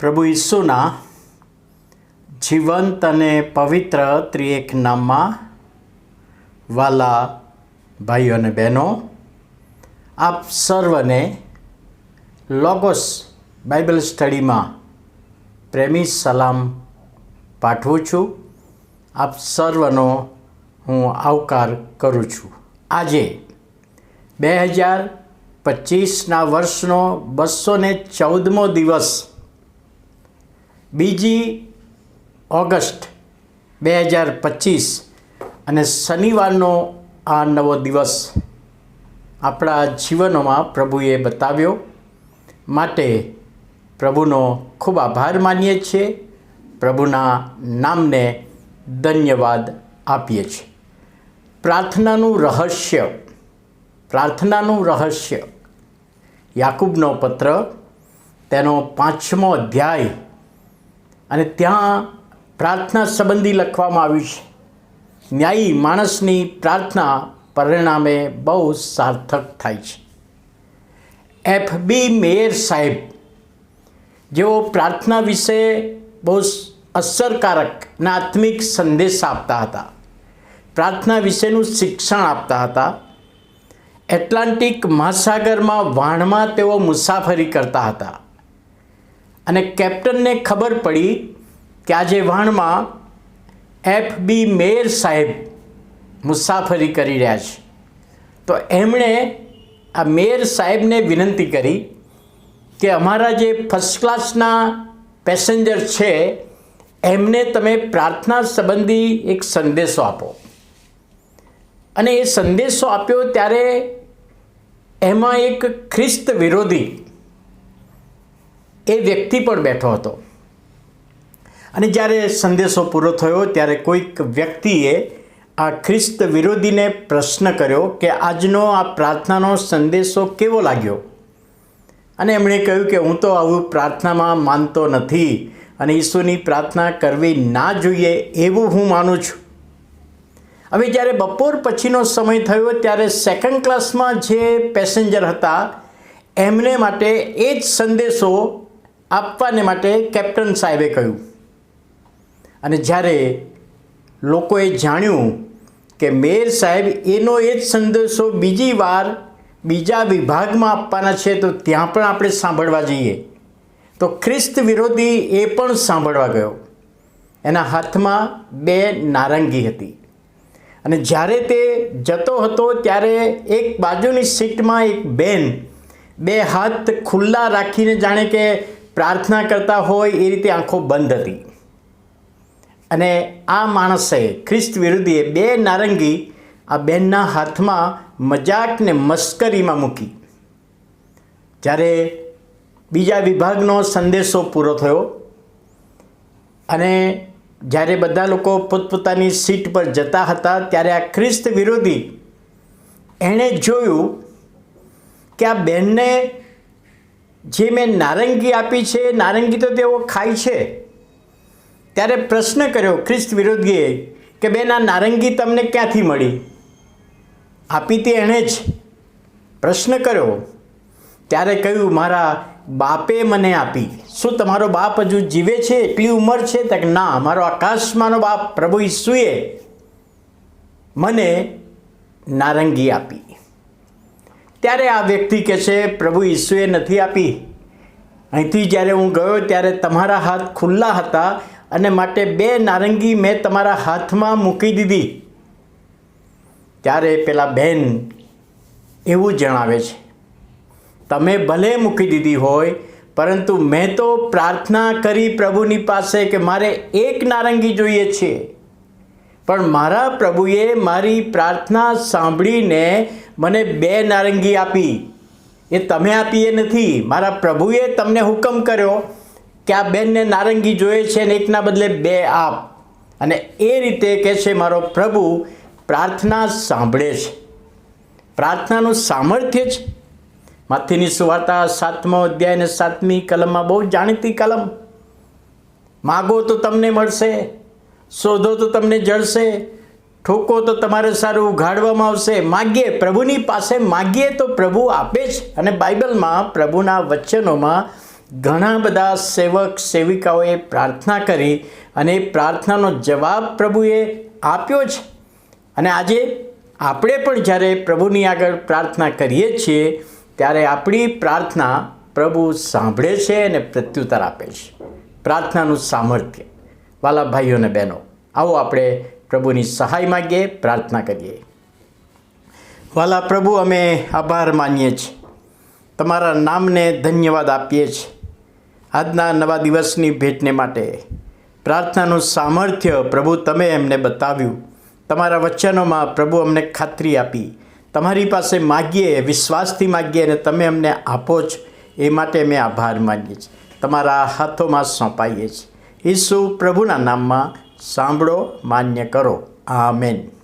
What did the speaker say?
પ્રભુ ઈસુના જીવંત અને પવિત્ર ત્રિએક નામમાં વાલા ભાઈઓ અને બહેનો, આપ સર્વને લોગોસ બાઇબલ સ્ટડીમાં પ્રેમી સલામ પાઠવું છું. આપ સર્વનો હું આવકાર કરું છું. આજે બે હજાર પચીસના વર્ષનો બસો ને ચૌદમો દિવસ બીજી ઓગસ્ટ બે હજાર પચીસ અને શનિવારનો આ નવો દિવસ આપણા જીવનોમાં પ્રભુએ બતાવ્યો. માટે પ્રભુનો ખૂબ આભાર માનીએ છીએ. પ્રભુના નામને ધન્યવાદ આપીએ છીએ. પ્રાર્થનાનું રહસ્ય પ્રાર્થનાનું રહસ્ય. યાકૂબનો પત્ર, તેનો પાંચમો અધ્યાય અને ત્યાં પ્રાર્થના સંબંધી લખવામાં આવ્યું છે. ન્યાયી માણસની પ્રાર્થના પરિણામે બહુ સાર્થક થાય છે. એફ બી મેયર સાહેબ, જેઓ પ્રાર્થના વિશે બહુ અસરકારક અને સંદેશ આપતા હતા, પ્રાર્થના વિશેનું શિક્ષણ આપતા હતા, એટલાન્ટિક મહાસાગરમાં વાણમાં તેઓ મુસાફરી કરતા હતા. અને કેપ્ટનને ખબર પડી કે આજે વાણમાં એફ બી મેયર સાહેબ મુસાફરી કરી રહ્યા છે. તો એમણે આ મેયર સાહેબને વિનંતી કરી કે અમારા જે ફર્સ્ટ ક્લાસના પેસેન્જર છે, એમને તમે પ્રાર્થના સંબંધી એક સંદેશો આપો. અને એ સંદેશો આપ્યો ત્યારે એમાં એક ખ્રિસ્ત વિરોધી એ વ્યક્તિ પણ બેઠો હતો. અને જ્યારે સંદેશો પૂરો થયો, ત્યારે કોઈક વ્યક્તિએ આ ખ્રિસ્ત વિરોધીને પ્રશ્ન કર્યો કે આજનો આ પ્રાર્થનાનો સંદેશો કેવો લાગ્યો? અને એમણે કહ્યું કે હું તો આવું પ્રાર્થનામાં માનતો નથી અને ઈશ્વરની પ્રાર્થના કરવી ના જોઈએ એવું હું માનું છું. હવે જ્યારે બપોર પછીનો સમય થયો, ત્યારે સેકન્ડ ક્લાસમાં જે પેસેન્જર હતા, એમને માટે એ જ સંદેશો આપવાને માટે કેપ્ટન સાહેબે કહ્યું. અને જ્યારે લોકોએ જાણ્યું કે મેયર સાહેબ એનો એ જ સંદેશો બીજી વાર બીજા વિભાગમાં આપવાના છે, તો ત્યાં પણ આપણે સાંભળવા જઈએ. તો ખ્રિસ્ત વિરોધી એ પણ સાંભળવા ગયો. એના હાથમાં બે નારંગી હતી. અને જ્યારે તે જતો હતો, ત્યારે એક બાજુની સીટમાં એક બેન બે હાથ ખુલ્લા રાખીને જાણે કે પ્રાર્થના કરતા હોય એ રીતે આંખો બંધ હતી. અને આ માણસે ખ્રિસ્ત વિરોધીએ બે નારંગી આ બેનના હાથમાં મજાક ને મસ્કરીમાં મૂકી. જ્યારે બીજા વિભાગનો સંદેશો પૂરો થયો અને જ્યારે બધા લોકો પોતપોતાની સીટ પર જતા હતા, ત્યારે આ ખ્રિસ્ત વિરોધી એણે જોયું કે આ બેનને જે મેં નારંગી આપી છે, નારંગી તો તેઓ ખાય છે. ત્યારે પ્રશ્ન કર્યો ખ્રિસ્ત વિરોધીએ કે બેન, આ નારંગી તમને ક્યાંથી મળી? આપી તે એણે જ પ્રશ્ન કર્યો. ત્યારે કહ્યું, મારા બાપે મને આપી. શું તમારો બાપ હજુ જીવે છે? એટલી ઉંમર છે? તક ના, મારો આકાશમાંનો બાપ પ્રભુ ઈસુએ મને નારંગી આપી. ત્યારે આ વ્યક્તિ કહે છે, પ્રભુ ઈસુએ નથી આપી. અહીંથી જ્યારે હું ગયો ત્યારે તમારા હાથ ખુલ્લા હતા અને માટે બે નારંગી મેં તમારા હાથમાં મૂકી દીધી. ત્યારે પેલા બેન એવું જણાવે છે, તમે ભલે મૂકી દીધી હોય, પરંતુ મેં તો પ્રાર્થના કરી પ્રભુની પાસે કે મારે એક નારંગી જોઈએ છે. પણ મારા પ્રભુએ મારી પ્રાર્થના સાંભળીને મને બે નારંગી આપી. એ તમે આપી એ નથી. મારા પ્રભુએ તમને હુકમ કર્યો કે આ બેનને નારંગી જોઈએ છે ને એકના બદલે બે આપ. અને એ રીતે કહે છે, મારો પ્રભુ પ્રાર્થના સાંભળે છે. પ્રાર્થનાનું સામર્થ્ય છે. માથીની સુવાર્તા સાતમો અધ્યાય અને સાતમી કલમમાં બહુ જાણીતી કલમ. માગો તો તમને મળશે, શોધો તો તમને જળશે ઠોકો તો તમારે સારું ઉઘાડવામાં આવશે. માગીએ, પ્રભુની પાસે માગીએ તો પ્રભુ આપે જ. અને બાઇબલમાં પ્રભુના વચનોમાં ઘણા બધા સેવક, સેવિકાઓએ પ્રાર્થના કરી અને એ પ્રાર્થનાનો જવાબ પ્રભુએ આપ્યો છે અને આજે આપણે પણ જ્યારે પ્રભુની આગળ પ્રાર્થના કરીએ છીએ, ત્યારે આપણી પ્રાર્થના પ્રભુ સાંભળે છે અને પ્રત્યુત્તર આપે છે. પ્રાર્થનાનું સામર્થ્ય. વાલા ભાઈઓ અને બહેનો, આવો આપણે પ્રભુની સહાય માગીએ, પ્રાર્થના કરીએ. વાલા પ્રભુ, અમે આભાર માનીએ છીએ. તમારા નામને ધન્યવાદ આપીએ છીએ. આજના નવા દિવસની ભેટને માટે પ્રાર્થનાનું સામર્થ્ય પ્રભુ તમે એમને બતાવ્યું. તમારા વચનોમાં પ્રભુ અમને ખાતરી આપી. તમારી પાસે માગીએ, વિશ્વાસથી માગીએ અને તમે અમને આપો છો. એ માટે અમે આભાર માનીએ છીએ. તમારા હાથોમાં સોંપાઈએ છીએ. ઈસુ પ્રભુના નામમાં સાંભળો માન્ય કરો. આમેન.